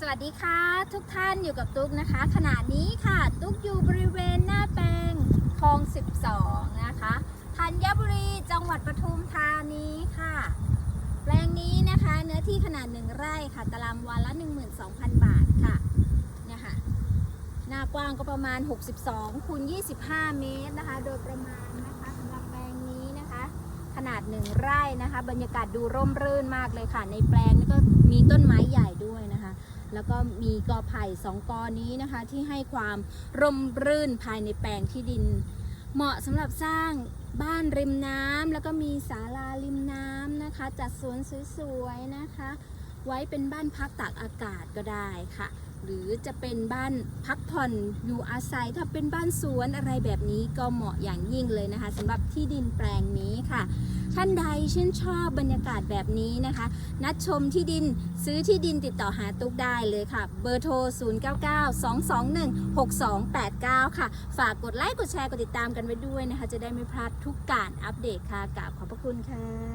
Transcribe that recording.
สวัสดีค่ะ ทุกท่านอยู่กับตุ๊กนะคะ ขณะนี้ค่ะ ตุ๊กอยู่บริเวณหน้าแปลงคลอง 12 นะคะธัญบุรีจังหวัดปทุมธานีค่ะ แปลงนี้นะคะเนื้อที่ขนาด1ไร่ค่ะ ตารางวาละ 12,000 บาทค่ะเนี่ยค่ะหน้ากว้างก็ประมาณ 62คูณ25 เมตรนะคะ โดยประมาณนะคะสำหรับแปลงนี้นะคะ ขนาด1ไร่นะคะ บรรยากาศดูร่มรื่นมากเลยค่ะ ในแปลงนี่ก็มีต้นไม้ใหญ่ด้วยนะคะ แล้วก็มีกอไผ่สองกอนี้นะคะที่ให้ความร่มรื่นภายในแปลงที่ดิน เหมาะสำหรับสร้างบ้านริมน้ำแล้วก็มีศาลาริมน้ำนะคะ จัดสวนสวยๆนะคะ ไว้เป็นบ้านพักตากอากาศก็ได้ค่ะ หรือจะเป็นบ้านพักผ่อนอยู่อาศัยถ้าเป็นบ้านสวนอะไรแบบนี้ก็เหมาะอย่างยิ่งเลยนะคะสำหรับที่ดินแปลงนี้ค่ะ ท่านใดชื่นชอบบรรยากาศแบบนี้นะคะ นัดชมที่ดินซื้อที่ดินติดต่อหาตุ๊กได้เลยค่ะ เบอร์โทร 0992216289 ค่ะ ฝากกดไลค์กดแชร์กดติดตามกันไว้ด้วยนะคะ จะได้ไม่พลาดทุกการอัปเดตค่ะกราบขอบพระคุณค่ะ